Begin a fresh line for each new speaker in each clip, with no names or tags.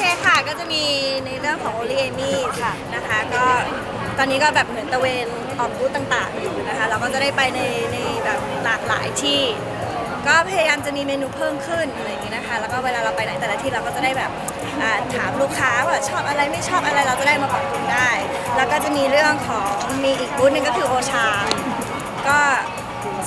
เคค่ะก็จะมีในเรื่องของโอลิเอมี่ค่ะนะคะ ก็ตอนนี้ก็แบบเหมือนตะเวนออกบูธต่างๆอยู่นะคะ เราก็จะได้ไปในในแบบหลากหลายที่ ก็พยายามจะมีเมนูเพิ่มขึ้นอะไรอย่างนี้นะคะ แล้วก็เวลาเราไปไหนแต่ละที่เราก็จะได้แบบอ่าถามลูกค้าว่าชอบอะไรไม่ชอบอะไรเราจะได้มาปรับปรุงได้ แล้วก็จะมีเรื่องของมีอีกบูธหนึงก็คือโอชา ก็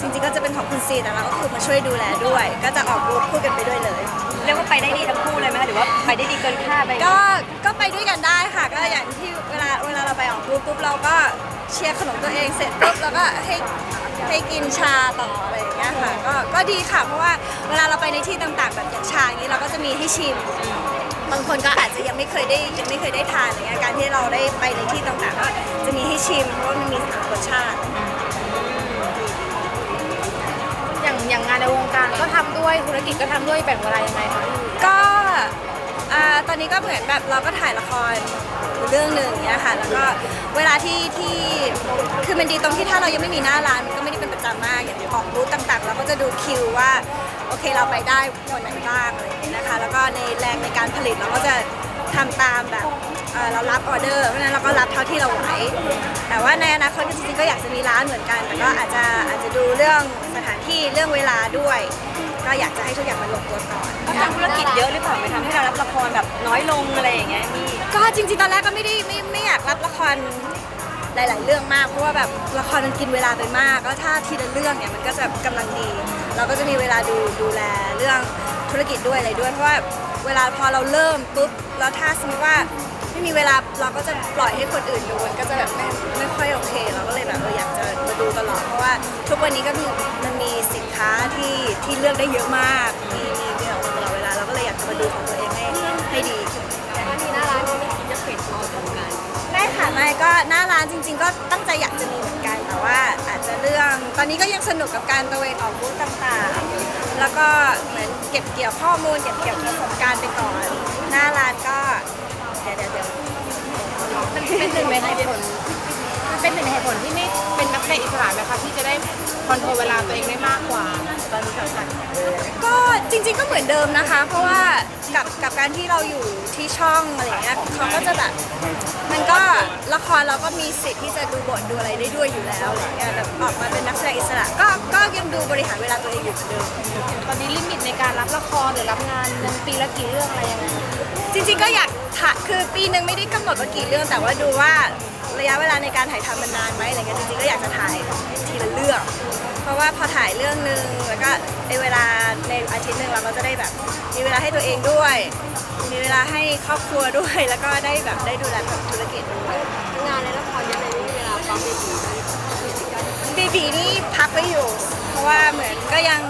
จริงๆก็จะเป็นของคุณซีแต่เราก็คือมาช่วยดูแลด้วย ก็จะออกบูธคู่กันไปด้วยเลย
เรียกว่าไปได้ดีทั้งคู่เลยไหมคะหรือว่าไปได้ดีเกินคาดไป
ก็ก็ไปด้วยกันได้ค่ะ ก็อย่างที่เวลาเวลาเราไปออกบูธปุ๊บเราก็เชียร์ขนมตัวเองเสร็จปุ๊บเราก็ให้ให้กินชาต่ออะไรอย่างเงี้ยค่ะก็ก็ดีค่ะเพราะว่าเวลาเราไปในที่ต่างๆ แบบอย่างชาอย่างนี้เราก็จะมีให้ชิม บางคนก็อาจจะยังไม่เคยได้ยังไม่เคยได้ทานอย่างเงี้ยการที่เราได้ไปในที่ต่างๆก็จะมีให้ชิมเพราะว่ามันมีสามรสชาติ
อย่างงานในวงการก็ทำด้วยธุรกิจก็ทำด้วยแบ่งเวลายังไงคะ
ก็อ่าตอนนี้ก็เหมือนแบบเราก็ถ่ายละครอยู่เรื่องหนึ่งเนี้ยค่ะ แล้วก็เวลาที่ที่คือมันดีตรงที่ถ้าเรายังไม่มีหน้าร้านมันก็ไม่ได้เป็นประจำมากอย่างออกบูธต่างๆ เราก็จะดูคิวว่าโอเคเราไปได้วันไหนบ้างอะไรอย่างเงี้ยนะคะ แล้วก็ในแรงในการผลิตเราก็จะ ทำตามแบบเอ่อเรารับออเดอร์เพราะฉะนั้นเราก็รับเท่าที่เราไหวแต่ว่าในอนาคตจริงๆก็อยากจะมีร้านเหมือนกัน แต่ก็อาจจะอาจจะดูเรื่องสถานที่เรื่องเวลาด้วย ก็อยากจะให้ทุกอย่างมันลงตัวก่อน
ก็ทำธุรกิจเยอะหรือเปล่าไม่ทำให้เรารับละครแบบน้อยลงอะไรอย่างเงี้ยพี่
ก็จริงๆ ตอนแรกก็ไม่ได้ไม่ไม่อยากรับละครหลาย ๆ เรื่องมากเพราะว่าแบบละครมันกินเวลาไปมากแล้วถ้าทีละเรื่องเนี่ยมันก็จะกำลังดี เราก็จะมีเวลาดูดูแลเรื่อง ธุรกิจด้วยอะไรด้วย เพราะว่าเวลาพอเราเริ่มปุ๊บแล้วถ้าสมมติว่าไม่มีเวลาเราก็จะปล่อยให้คนอื่นดูมันก็จะแบบไม่ไม่ค่อยโอเค เราก็เลยแบบเอออยากจะมาดูตลอดเพราะว่าทุกวันนี้ก็มีมันมีสินค้าที่ที่เลือกได้เยอะมากมีมีมีออกมาตลอดเวลาเราก็เลยอยากจะมาดูของตัวเองให้ให้ดีขึ้น
มีหน้าร้านก็ไม่คิดจะปิดตัวเหมือนกัน
ไม่ค่ะไม่ก็หน้าร้านจริง ๆ ก็ตั้งใจอยากจะมีเหมือนกันแต่ว่าอาจจะเรื่องตอนนี้ก็ยังสนุกกับการตระเวนออกบูธต่างๆ แล้วก็เหมือนเก็บเกี่ยวข้อมูลเก็บเกี่ยวประสบการณ์ไปก่อน หน้าร้านก็เดี๋ยวเดี๋ยวเดี๋ยว
มันเป็นหนึ่งในเหตุผลมันเป็นหนึ่งในเหตุผลที่ไม่เป็นนักเสดงอิสระไหมคะที่จะได้คอนโทรลเวลาตัวเองได้มากกว่าตอนนี้สำคัญ
ก็ จริงๆก็เหมือนเดิมนะคะ เพราะว่ากับกับการที่เราอยู่ที่ช่องอะไรเงี้ยเขาก็จะแบบมันก็ละครเราก็มีสิทธิ์ที่จะดูบทดูอะไรได้ด้วยอยู่แล้วอะไรเงี้ยแต่ออกมาเป็นนักแสดงอิสระก็ก็ยังดูบริหารเวลาตัวเองอยู่เหมือนเดิม
ตอนนี้ลิมิตในการรับละครหรือรับงานหนึ่งปีละกี่เรื่องอะไรยังไง
จริงๆก็อยากถ่ายคือปีหนึ่งไม่ได้กำหนดว่ากี่เรื่องแต่ว่าดูว่าระยะเวลาในการถ่ายทำมันนานไหมอะไรเงี้ยจริงๆก็อยากจะถ่าย ราะว่าพอถ่ายเรื่องหนึ่งแล้วก็ในเวลาในอาทิตย์หนึ่งเราก็จะได้แบบ มีเวลาให้ตัวเองด้วย มีเวลาให้ครอบครัวด้วยแล้วก็ได้แบบได้ดูแลแบบธุรกิจด้วย
งานในละครยังไม่มีเวลาปั๊มเบบี
บีบีนี่พักไว้อยู่ เพราะว่าเหมือนก็ยัง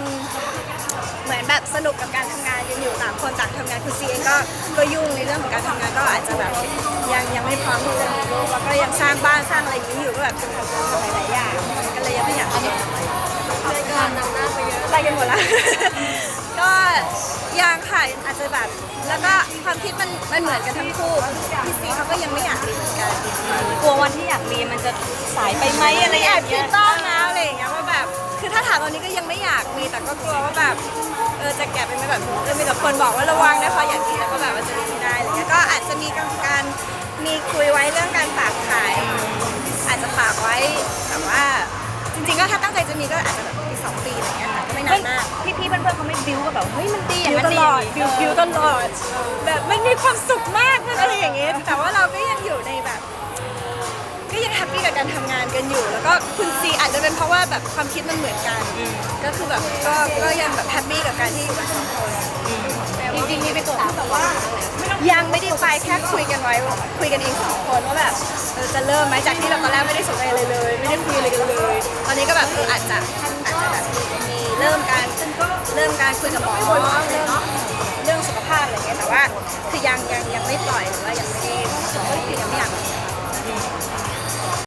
เหมือนแบบสนุกกับการทำงานยังอยู่ต่างคนต่างทำงานคือซีเองก็ก็ยุ่งในเรื่องของการทำงานก็อาจจะแบบยังยังไม่พร้อมที่จะมีลูกแล้วก็ยังสร้างบ้านสร้างอะไรอย่างนี้อยู่ก็แบบทำหลายๆอย่างก็เลยยังไม่อยากมี
รายการนำหน้าไปเยอะ
ไปกันหมดแล้ว ก็ยังค่ะอาจจะแบบ แล้วก็ความคิดมันมันเหมือนกันทั้งคู่พี่ซีเขาก็ยังไม่อยากมีเหมือนกัน
กลัววันที่อยากมีมันจะสายไปไหมอะไรอ
แอย่างบ
เงี้
คิ
ย
ดบ้างนะอะไรอย่างเงี้ยว่าแบบ คือถ้าถามตอนนี้ก็ยังไม่อยากมีแต่ก็กลัวว่าแบบเออจะแก่ไปไหมแบบเออมีแต่คนบอกว่าระวังนะพออยากมีแล้วก็แบบว่าจะมีไม่ได้อะไรเงี้ยก็อาจจะมีการมีคุยไว้เรื่องการฝากขาย อาจจะฝากไว้แต่ว่า ริงๆก็ถ้าตั้งใจจะมีก็อาจจะแบบปีสองปีอะไรเงี้ยค่ะก็ไม่นานมาก
พี่พี่ๆเพื่อนๆเขาไม่บิ้วก็แบบเฮ้ยมันดีอย่า
บิ
ง
ว
นั้น
ต
ดี
ล
อ
อย่างด
นี้
บิวบิวตลอด แบบมันมีความสุขมากมันอะไรอย่างเงี้ยแต่ว่าเราก็ยังอยู่ การทำงานกันอยู่ แล้วก็คุณซีอาจจะเป็นเพราะว่าแบบความคิดมันเหมือนกัน ก็คือแบบก็ก็ยังแบบแฮปปี้กับการที่อยู่กันสองคน
จริงๆมีไปตรวจที่แบบว่า
ยังไม่ได้ไปแค่คุยกันไว้คุยกันเองสองคนว่าแบบเออจะเริ่มไหมจากที่เราตอนแรกไม่ได้สนใจอะไรเลย ไม่ได้คุยอะไรกันเลย ตอนนี้ก็แบบเอออาจจะอาจจะแบบมีเริ่มการเริ่มการคุยกับหมอเรื่องเรื่องสุขภาพอะไรเงี้ยแต่ว่า คือยังยังยังไม่ปล่อยหรือว่ายังไม่ได้ยังไม่อยาก